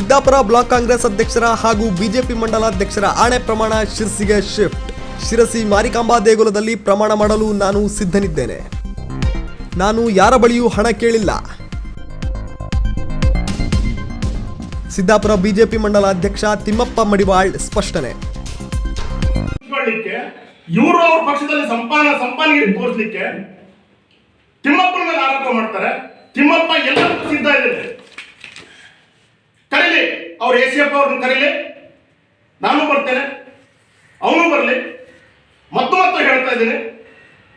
Siddapura block Congress ಅಧ್ಯಕ್ಷರ ಹಾಗೂ BJP ಮಂಡಲಾಧ್ಯಕ್ಷರ ಆಣೆ ಪ್ರಮಾಣ ಶಿರಸಿಗೆ ಶಿಫ್ಟ್. ಶಿರಸಿ ಮಾರಿಕಾಂಬಾ ದೇಗುಲದಲ್ಲಿ ಪ್ರಮಾಣ ಮಾಡಲು ನಾನು ಸಿದ್ಧನಿದ್ದೇನೆ. ನಾನು ಯಾರ ಬಳಿಯೂ ಹಣ ಕೇಳಿಲ್ಲ. ಸಿದ್ದಾಪುರ ಬಿಜೆಪಿ ಮಂಡಲ ಅಧ್ಯಕ್ಷ ತಿಮ್ಮಪ್ಪ ಮಡಿವಾಳ್ ಸ್ಪಷ್ಟನೆ. ಇವರು ಅವ್ರ ಪಕ್ಷದಲ್ಲಿ ಸಂಪಾನ ಸಂಪಾನಿಗೆ ತಿಮ್ಮಪ್ಪನ ಆರೋಪ ಮಾಡ್ತಾರೆ. ತಿಮ್ಮಪ್ಪ ಎಲ್ಲರೂ ಸಿದ್ಧ ಕರೀಲಿ ಎಫ್ ಅವ್ರನ್ನ ಕರೀಲಿ. ನಾನು ಬರ್ತೇನೆ. ಅವನು ಬರಲಿ. ಮತ್ತು ಮತ್ತು ಹೇಳ್ತಾ ಇದ್ದೀನಿ.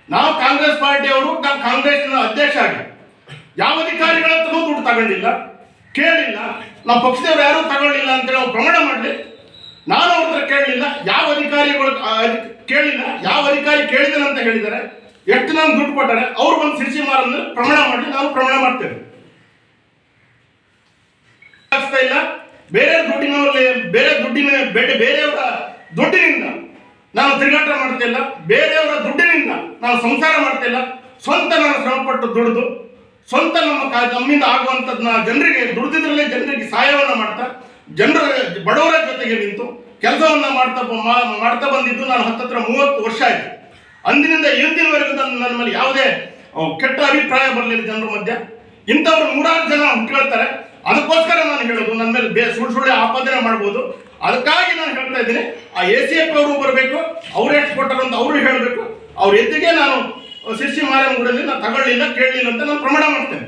ನಾವು ಕಾಂಗ್ರೆಸ್ ಪಾರ್ಟಿಯವರು ನಾವು ಕಾಂಗ್ರೆಸ್ನ ಅಧ್ಯಕ್ಷ ಆಗಿ ಯಾವ ಅಧಿಕಾರಿಗಳ ಹತ್ರನೂ ದುಡ್ಡು ತಗೊಂಡಿಲ್ಲ. ಕೇಳಿಲ್ಲ. ನಮ್ಮ ಪಕ್ಷದವ್ರು ಯಾರೂ ತಗೊಳ್ಳಿಲ್ಲ ಅಂತೇಳಿ ಅವ್ರು ಪ್ರಮಾಣ ಮಾಡಲಿ. ನಾನು ಅವ್ರ ಹತ್ರ ಕೇಳಲಿಲ್ಲ. ಯಾವ ಅಧಿಕಾರಿಗಳು ಕೇಳಿಲ್ಲ. ಯಾವ ಅಧಿಕಾರಿ ಕೇಳಿದನಂತ ಅಂತ ಹೇಳಿದ್ದಾರೆ. ಎಷ್ಟು ನಾನು ದುಡ್ಡು ಕೊಟ್ಟರೆ, ಅವ್ರು ಬಂದು ಸಿಡಿಸಿ ಮಾರನ್ನು ಪ್ರಮಾಣ ಮಾಡಲಿ. ನಾನು ಪ್ರಮಾಣ ಮಾಡ್ತೇನೆ. ಬೇರೆ ಬೇರೆಯವರ ದುಡ್ಡಿನಿಂದ ನಾನು ತಿರುಗಾಟ ಮಾಡ್ತಿಲ್ಲ ಬೇರೆಯವರ ದುಡ್ಡಿನಿಂದ ನಾನು ಸಂಸಾರ ಮಾಡ್ತಿಲ್ಲ ಸ್ವಂತ ನಾನು ಶ್ರಮಪಟ್ಟು ದುಡಿದು, ಸ್ವಂತ ನಮ್ಮ ನಮ್ಮಿಂದ ಆಗುವಂಥದ್ದನ್ನ ಜನರಿಗೆ, ದುಡಿದಿದ್ರಲ್ಲೇ ಜನರಿಗೆ ಸಹಾಯವನ್ನು ಮಾಡ್ತಾ, ಜನರ ಬಡವರ ಜೊತೆಗೆ ನಿಂತು ಕೆಲಸವನ್ನು ಮಾಡ್ತಾ ಮಾಡ್ತಾ ಬಂದಿದ್ದು ನಾನು ಹತ್ತತ್ರ ಮೂವತ್ತು ವರ್ಷ ಆಯಿತು. ಅಂದಿನಿಂದ ಇಂದಿನವರೆಗೂ ನನ್ನ ನನ್ನ ಮೇಲೆ ಯಾವುದೇ ಕೆಟ್ಟ ಅಭಿಪ್ರಾಯ ಬರಲಿಲ್ಲ ಜನರ ಮಧ್ಯೆ. ಇಂಥವ್ರು ನೂರಾರು ಜನ ಹುಟ್ಕೊಳ್ತಾರೆ. ಅದಕ್ಕೋಸ್ಕರ ನಾನು ಹೇಳೋದು, ನನ್ನ ಮೇಲೆ ಬೇ, ಸುಳ್ಳು ಸುಳ್ಳೆ ಆಪಾದನೆ ಮಾಡ್ಬೋದು. ಅದಕ್ಕಾಗಿ ನಾನು ಹೇಳ್ತಾ ಇದ್ದೀನಿ, ಆ ಎ ಸಿ ಎಫ್ ಅವರು ಬರಬೇಕು, ಅವ್ರು ಕೊಟ್ಟರು ಅಂತ ಅವರು ಹೇಳಬೇಕು. ಅವ್ರ ಎದ್ದಿಗೆ ನಾನು ಶಿರ್ಸಿ ಮಾರಮ್ಮಗುಡಲ್ಲಿ ನಾನು ತಗೊಳ್ಳಿಲ್ಲ, ಕೇಳಲಿಲ್ಲ ಅಂತ ನಾನು ಪ್ರಮಾಣ ಮಾಡ್ತೇನೆ.